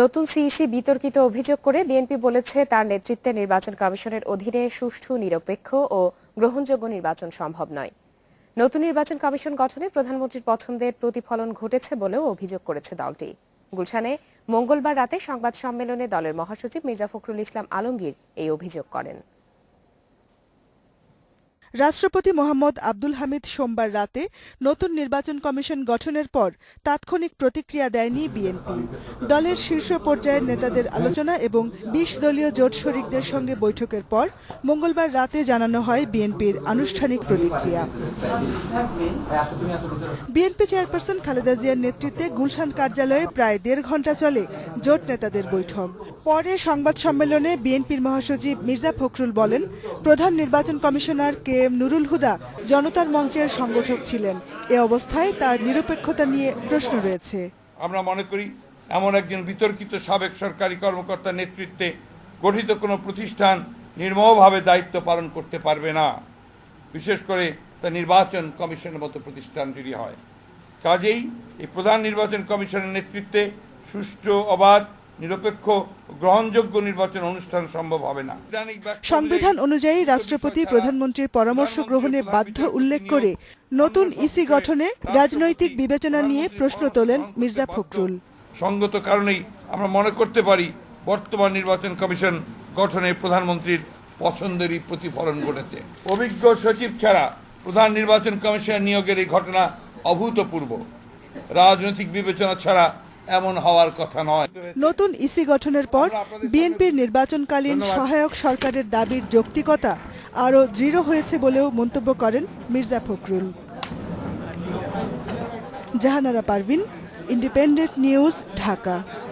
নতুন সিইসি বিতর্কিত অভিযোগ করে বিএনপি বলেছে তার নেতৃত্বে নির্বাচন কমিশনের অধীনে সুষ্ঠু, নিরপেক্ষ ও গ্রহণযোগ্য নির্বাচন সম্ভব নয়। নতুন নির্বাচন কমিশন গঠনে প্রধানমন্ত্রীর পছন্দের প্রতিফলন ঘটেছে বলেও অভিযোগ করেছে দলটি। গুলশানে মঙ্গলবার রাতে সংবাদ সম্মেলনে দলের মহাসচিব মির্জা ফখরুল ইসলাম আলমগীর এই অভিযোগ করেন। রাষ্ট্রপতি মোহাম্মদ আব্দুল হামিদ সোমবার রাতে নতুন নির্বাচন কমিশন গঠনের পর তাৎক্ষণিক প্রতিক্রিয়া দেয়নি বিএনপি। দলের শীর্ষ পর্যায়ের নেতাদের আলোচনা এবং বিশ দলীয় জোট শরিকদের সঙ্গে বৈঠকের পর মঙ্গলবার রাতে জানানো হয় বিএনপির আনুষ্ঠানিক প্রতিক্রিয়া। বিএনপি চেয়ারপারসন খালেদা জিয়ার নেতৃত্বে গুলশান কার্যালয়ে প্রায় দেড় ঘণ্টা চলে জোট নেতাদের বৈঠক। পরে সংবাদ সম্মেলনে বিএনপির মহাসচিব মির্জা ফখরুল বলেন, প্রধান নির্বাচন commissioner K M Nurul Huda জনতার মঞ্চের সংগঠক ছিলেন। এ অবস্থায় তার নিরপেক্ষতা নিয়ে প্রশ্ন রয়েছে। আমরা মনে করি, এমন একজন বিতর্কিত সাবেক সরকারি কর্মকর্তার নেতৃত্বে গঠিত কোনো প্রতিষ্ঠান নির্মমভাবে দায়িত্ব পালন করতে পারবে না। বিশেষ করে তা নির্বাচন কমিশনের মতো প্রতিষ্ঠান যদি হয়। কাজেই এই প্রধান নির্বাচন কমিশনের নেতৃত্বে সুষ্ঠু, অবাধ নিরপেক্ষ গ্রহণযোগ্য নির্বাচন অনুষ্ঠান সম্ভব হবে না। সংবিধান অনুযায়ী রাষ্ট্রপতি প্রধানমন্ত্রীর পরামর্শ গ্রহণে বাধ্য উল্লেখ করে নতুন ইসি গঠনে রাজনৈতিক বিবেচনা নিয়ে প্রশ্ন তোলেন মির্জা ফখরুল। সঙ্গত কারণেই আমরা মনে করতে পারি বর্তমান নির্বাচন কমিশন গঠনে প্রধানমন্ত্রীর পছন্দেরই প্রতিফলন ঘটেছে। অভিজ্ঞ সচিব ছাড়া প্রধান নির্বাচন কমিশন নিয়োগের এই ঘটনা অভূতপূর্ব। রাজনৈতিক বিবেচনা ছাড়া এমন হওয়ার কথা নয়। নতুন ইসি গঠনের পর বিএনপির নির্বাচনকালীন সহায়ক সরকারের দাবির যৌক্তিকতা আরও দৃঢ় হয়েছে বলেও মন্তব্য করেন Mirza Fakhrul. Jahanara Parvin independent news Dhaka.